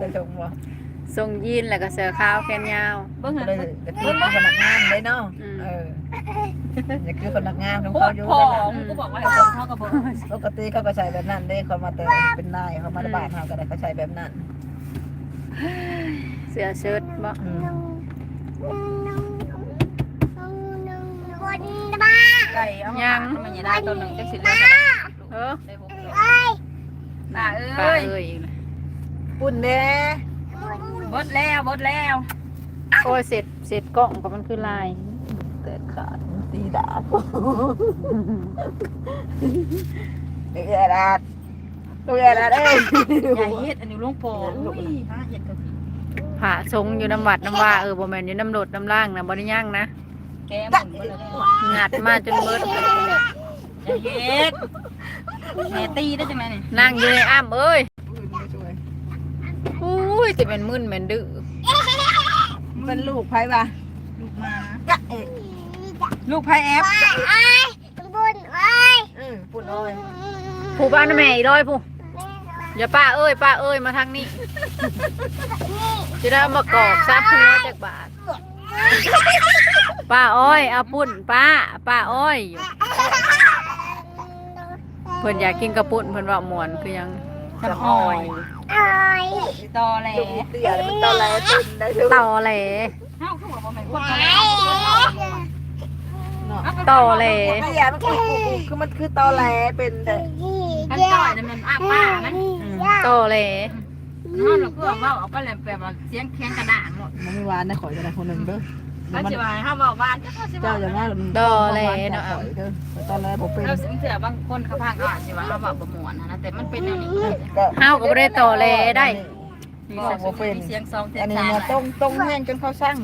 ไปชมบ่ทรงยีนแล้วก็เสื้อขาวแขนยาว เบิ่งก็หันเลยจะคือพนักงานเลยเนาะอืม เออจะคือพนักงานของโคเขาตรอยู่พอนั่นน่ะมึงก็บอกว่าให้ส่งเขากับบ่ปกติเขาก็ใช้แบบนั้นเด้เขามาแต่เป็นนายเขามาบ้านเขาก็ได้เขาใช้แบบนั้นเสื้อเชิ้ตบ่อืมไก่เอามามันอย่าได้ตัวหนึ่งจักสิเลยเออได้หกตัวน่าเอ้ป้ายเอ้ยอีกแล้ว ปุ่นเด้บดแล้วบดแล้วโอ้ยเสร็จเสร็จกล้องก็มันคือลายแต่ขาดตีดาบเดือดาดเดือดาดเอ้ยอย่าเฮ็ดอันนี้ลงโปอุ้ยฮะเฮ็ดก็ผ่าทรงอยู่น้ำวัดน้ำว่าเออบ่แม่นอยู่น้ำโดดน้ำล่างนะบ่ได้ย่างนะแกหมุนไปเลยงัดมาจนเบิดอย่าเฮ็ดแม่ตีได้จังไงนี่นั่งอยู่ในอ้ามเอ้ยอุ้ ยจะเป็นมึนเป็นดื้อเป็นลูกไพ่ป่ะลูกมาจ๊ะเอ๊ะลูกไพ่แอฟอืมปุ่นโอ้ยผู้บ้านนะแม่อีร้อยผู้อย่าป้าเอ้ยป้าเอ้ยมาทางนี้จะได้เอามากอกซับเพื่อจากบาทป้าอ้อยเอาปุ่นป้าป้าอ้อยอยู่เพิ่นอยากกินกระปุ่นเพิ่นว่าม่วนคือหยัง จำอ่อยตอแหลลูกเตี้ยมันตอนแรกเป็นได้ทุกต่อแหลเฮาคือว่าบ่แม่นคนตอแหลเนาะต่อแหลเตี้ยมันคือคือมันคือตอแหลเป็นแต่อันต่อยนั่นมันอ้าป้านะต่อแหลนอนแล้วก็เว้าเอาไปแล้วแบบว่าเสียงแข็งกระด่างหมดมันมีหวานนะขอยจะได้คนหนึ่งเด้อ เขาสิว่าเฮาเว้าบ้านก็เขาสิเจ้าว่าอย่างนั้นต่อแหลเนาะเนาะ ข่อยเด้อแต่ตอนแรกผมเป็นเราสิเถื่อบางคนเขาพากอ่านสิว่าเฮาเว้าบ่ม่วนนะแต่มันเป็นแนวนี้ก็เฮาก็บ่ได้ต่อแหลได้มีเสียงสองเสียอังนนี้สามมาตรงตรงแห้งจนเขาสร้าง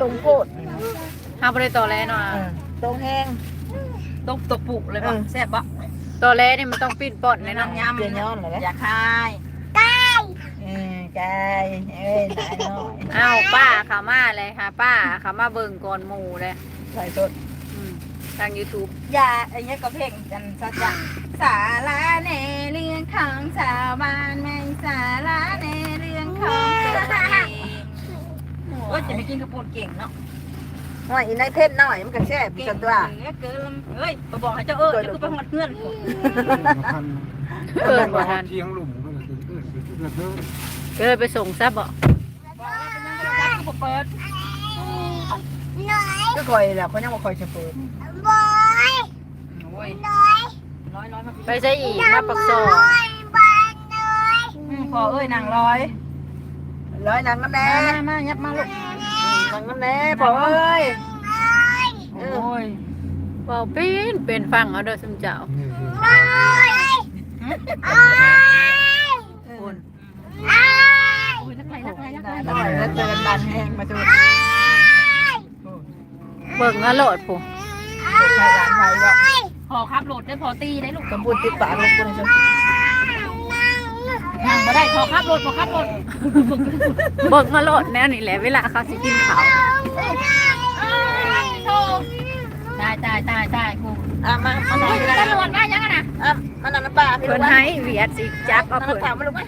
ตรงโคตรเฮาบ่ได้ต่อแหลเนาะเออตรงแห้ง ตกตกปุเลยบ่แซ่บบ่ ต่อแหลนี่มันต้องปิ้นป่อนเลยเนาะน้ำยำเปลี่ยนย้อนเลยอนะย่าคาย เออกายเอ้ยนายน้อยอ้าวป้าเขามาเลยค่ะ ป้าเขามาเบิ่งก่อนหมู่เลยใส่สดอืมทาง YouTube อย่าไอ้เนี้ยก็เพลงกันซะจ้ะสาระในเรื่องของชาวบ้านไม่สาระในเรื่องของตัวเองโอ้ยจะไปกินกระปุกเก่งเนาะหน่อยอีนายเทศหน่อยมันก็แช่ปีเก่กังนตัวเกินเฮ้ยไปบอกให้เจ้าเออจะกูไปหอดเพื่อนกูเกินบ่ทันเทียงหลุมก็เลยเกิดเกิดเกิดก็เลยไปส่งซับบ่บอกว่าเป็นยังไงครับกูเปิดก็คอยแหละเขายังมาคอยเฉเปิดโอ้ยร้อยร้อยมาไปใช้อีกมาปักซอยพอเอ้ยนางร้อย ร้อยหนังน้ำแน่มามามายับมาลูกหนังน้ำแน่พอเอ้ยโอ้ยเว้าเป็นเป็นฟังเอาเด้อซุมเจ้านี่คือคุณโอ้ยนัก ไรนักไรนักไรหน่อยแล้วเจอกันดันแห้งมาจูเบิ่งอะโลดผู้ใครร้านไทยว่าพอครับโหลดได้พอตีได้ลูกสมบูรณ์ติดปากลงกูเลยจ้ะนั่งมาได้พอครับโหลดพอครับโหลดเบิ่งอะโลดแนวนี่แหละเวลาเขาสิกินข้าวตายตายตายตายกูอะมามาหน่อยตำรวจมายังนะอะมาหน่อยน้ำปลาพี่ลูเพิ่กนวะให้เวียดสิจับเอาเอาเพิ่เพิ่นนถามมาลูกไหม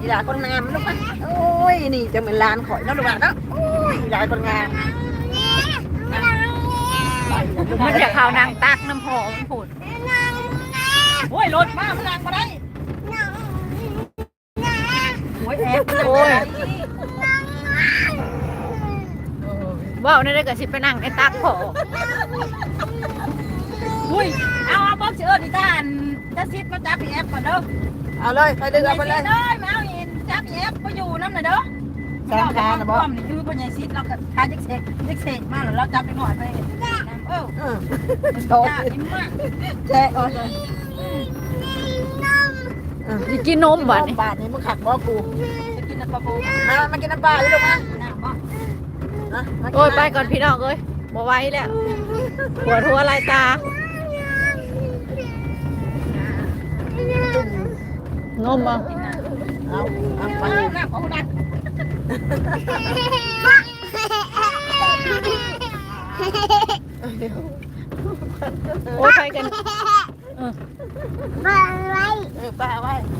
อีหลาคนงามลูกไหมโอ้ยนี่จะเหมือนลานข่อยเนาะลูกหลานเนาะโอ้ยอีหลาคนงามมันจะเข้านางตักน้ำหอมมันพูดโอ้ยโหลดมามันนั่งมาได้โอ้ยแอบโอ้ยว้าวนี่ได้เก็สิไปนั่งในตักพออุ้ยเอาเอาบอสเชิญดิท่านจะซิดมาจับพี่แอบก่อนเด้อเอาเลยไปดึงเอาไปเลย จับแอบไปอยู่น้ำหน่อยเด้อสามขานะบอป้อมนี่คือปัญญาซิดเราก็ทาเด็กเสกเด็กเสกมาแล้วเราจับไปหน่อยไปเอออืมโตยิ้มมากแช่ก่อนเลยสิกินนมบัดนี่บาทนี้มึงขัดบ่กูจะกินน้ำปลาบูมามากินน้ำปลาเลยลูกมาน้ำบ่ นะมากินโอ้ยไปก่อนพี่น้องเอ้ยบ่ไหวแล้วปวดหัวลายตางมเอาเอาเอาไปมาน้ำของดัก โอ้ยไปกัน เออปลาไว้เออาเอาเอา